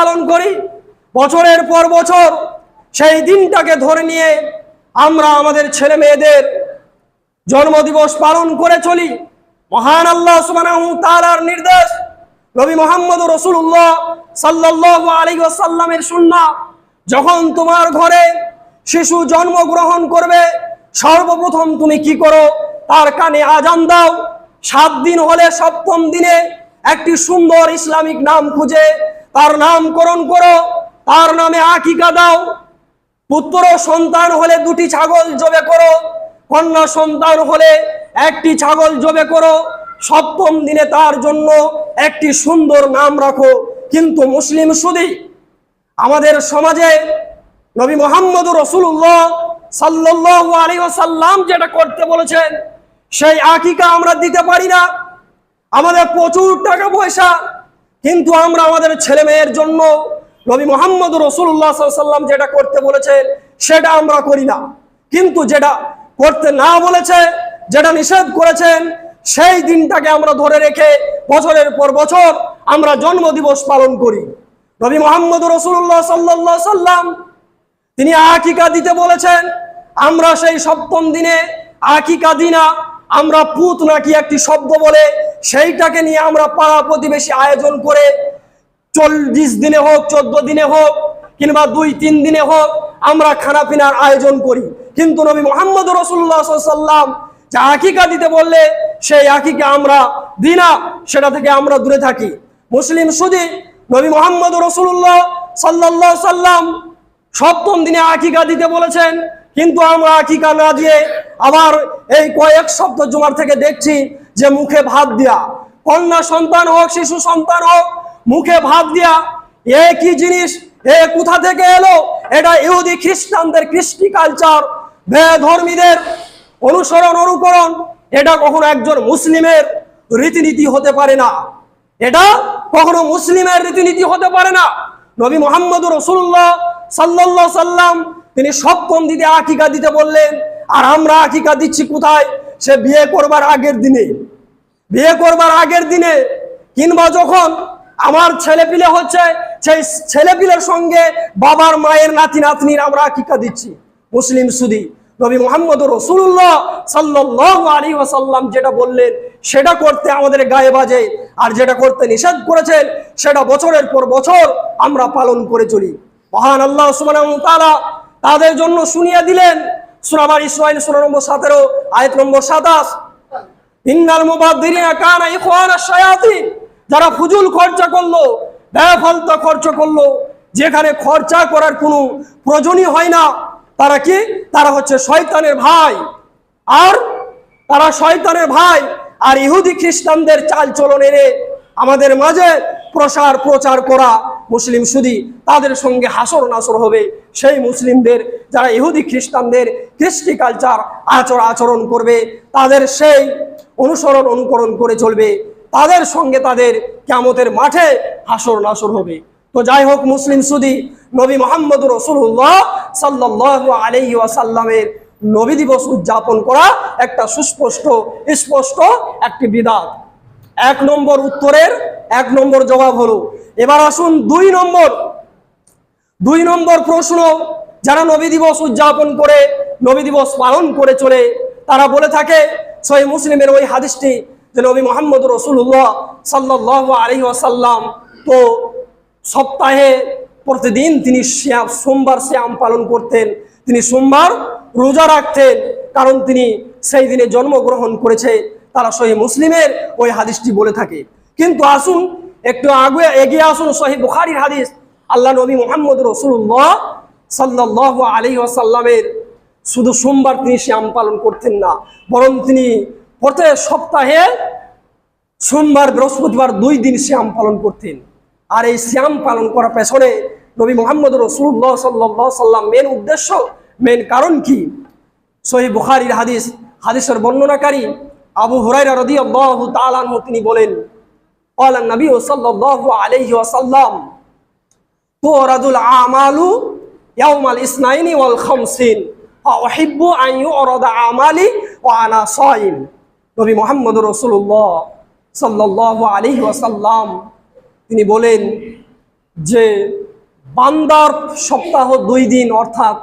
পালন করি। বছরের পর বছর সেই দিনটাকে ধরে নিয়ে আমরা আমাদের ছেলে মেয়েদের জন্মদিবস পালন করে চলি। মহান আল্লাহ তাআলার নির্দেশ, নবী মোহাম্মদ রসুল্লাহ সাল্লাল্লাহু আলাইহি ওয়াসাল্লামের সুন্নাহ। যখন তোমার ঘরে শিশু জন্মগ্রহণ করবে, সর্বপ্রথম তুমি কি করো? তার কানে আজান দাও। সাত দিন হলে সপ্তম দিনে একটি সুন্দর ইসলামিক নাম খুঁজে তার নামকরণ করো, তার নামে আকিকা দাও। পুত্র সন্তান হলে দুটি ছাগল জবে করো, কন্যা সন্তান হলে একটি ছাগল জবে করো। সপ্তম দিনে তার জন্য একটি সুন্দর নাম রাখো। কিন্তু মুসলিম শুধু আমাদের সমাজে নবী মোহাম্মদ রসুল্লাহ সাল্লাহ সাল্লাম যেটা করতে বলেছেন, সেই আকিকা আমরা দিতে পারি না। আমাদের প্রচুর টাকা পয়সা কিন্তু আমরা আমাদের ছেলে মেয়ের জন্য নবী মোহাম্মদ রসুল্লাহ সাল্লাম যেটা করতে বলেছেন সেটা আমরা করি না। কিন্তু যেটা করতে না বলেছে, যেটা নিষেধ করেছেন, সেই দিনটাকে আমরা ধরে রেখে বছরের পর বছর আমরা জন্মদিবস পালন করি। নবী মোহাম্মদ রসুল্লাহ সাল্লাহ সাল্লাম তিনি আকিকা দিতে বলেছেন, আমরা সেই সপ্তম দিনে আকিকা দিনা, আমরা পুত নাকি একটি শব্দ বলে সেইটাকে নিয়ে আমরা পাড়া প্রতিবেশী আয়োজন করে চল্লিশ দিনে হোক, চোদ্দ দিনে হোক, কিংবা দুই, তিন দিনে হোক, আমরা খানা পিনার আয়োজন করি। কিন্তু নবী মোহাম্মদ রসুল্লাহ সাল্লাম যে আকিকা দিতে বললে, সেই আকিকা আমরা দিই না, সেটা থেকে আমরা দূরে থাকি। মুসলিম শুধু নবী মোহাম্মদ রসুল্লাহ সাল্লাহ সাল্লাম সপ্তম দিনে আকিকা দিতে বলেছেন, কিন্তু আমরা আকিকা না দিয়ে আবার এই কয়েক সপ্তাহ জুমার থেকে দেখছি যে মুখে ভাত দেয়া, কন্যা সন্তান হোক, শিশু সন্তান হোক, মুখে ভাত দেয়া, এ কি জিনিস? এ কোথা থেকে এলো? এটা ইহুদি খ্রিস্টানদের কৃষ্টি কালচার ধর্মীদের অনুসরণ, অনুকরণ। এটা কখনো একজন মুসলিমের রীতিনীতি হতে পারে না। এটা কখনো মুসলিমের রীতিনীতি হতে পারে না। নবী মোহাম্মদ রসুল্লাহ সাল্লাহ সাল্লাম তিনি সপ্তম দিতে আকিকা দিতে বললেন, আর আমরা আকিকা দিচ্ছি কোথায়? সে বিয়ে করবার আগের দিনে, বিয়ে করবার আগের দিনে কিংবা যখন আমার ছেলে পিলে হচ্ছে, সেই ছেলে পিলের সঙ্গে বাবার মায়ের নাতি নাতনির আমরা আকিকা দিচ্ছি, মুসলিম সুদি। নবী মোহাম্মদ রসুল্লাহ সাল্লাহ আলী ওয়াসাল্লাম যেটা বললেন, সেটা করতে আমাদের গায়ে বাজে, আর যেটা করতে নিষেধ করেছেন, সেটা বছরের পর বছর আমরা পালন করে চলি। মহান আল্লাহ সুবহানাহু তাআলা তাদের জন্য শুনিয়ে দিলেন সুরাবার ইসরাইল সুরা নম্বর সতেরো, আয়াত নম্বর সাতাশ। ইন্নাল মুবাদ্দিরিনা কানা ইখওয়ানা শায়াতিন। যারা ফুজুল খরচা করল বেফালতা খরচ করল, যেখানে খরচা করার কোনো প্রয়োজনই হয় না, তারা কি? তারা হচ্ছে শয়তানের ভাই। আর তারা শয়তানের ভাই, আর ইহুদি খ্রিস্টানদের চাল চলন এনে আমাদের মাঝে প্রসার প্রচার করা মুসলিম সুদি, তাদের সঙ্গে হাসর নাসর হবে। সেই মুসলিমদের, যারা ইহুদি খ্রিস্টানদের কৃষ্টি কালচার আচর আচরণ করবে, তাদের সেই অনুসরণ অনুকরণ করে চলবে। তাদের সঙ্গে তাদের ক্যামতের মাঠে হাসর নাসর হবে। তো যাই হোক, মুসলিম সুদি নবী মোহাম্মদ রসুল্লাহ সাল্লাহ আলাইহি ওয়াসাল্লামের নবী দিবস উদযাপন করা একটা সুস্পষ্ট, স্পষ্ট একটি বিদাত এক নম্বর উত্তরের এক নম্বর জবাব হলো, এবার আসুন দুই নম্বর দুই নম্বর প্রশ্ন, যারা নবী দিবস উদযাপন করে, নবী দিবস পালন করে চলে, তারা বলে থাকে, সহি মুসলিমের ওই হাদিসটি যে নবী মোহাম্মদ রসুল্লাহ সাল্লাহ আলহি আসাল্লাম তো সপ্তাহে প্রতিদিন তিনি সোমবার শ্যাম পালন করতেন, তিনি সোমবার রোজা রাখতেন, কারণ তিনি সেই দিনে জন্মগ্রহণ করেছে, তারা সহি মুসলিমের ওই হাদিসটি বলে থাকে। কিন্তু আসুন, একটু আগে এগিয়ে আসুন সহি বুখারির হাদিস আল্লাহ নবী মোহাম্মদ রসুল্লাহ সাল্লাহ আলী আসাল্লামের শুধু সোমবার তিনি শ্যাম পালন করতেন না, বরং তিনি প্রত্যেক সপ্তাহে সোমবার, বৃহস্পতিবার দুই দিন শ্যাম পালন করতেন। আর এই শ্যাম পালন করার পেছনে নবী মোহাম্মদ রসুল্লাহ সাল্লাহ সাল্লাম মেন উদ্দেশ্য মেন কারণ কি? সহি বুখারির হাদিস, হাদিসের বর্ণনাকারী আবু হুরাইরা রদি আল্লাহ তালানহ তিনি বলেন আল্লাহ নবী ও সাল্লাহ আলহি আসাল্লাম আনা তিনি বলেন যে বান্দার সপ্তাহ দুই দিন অর্থাৎ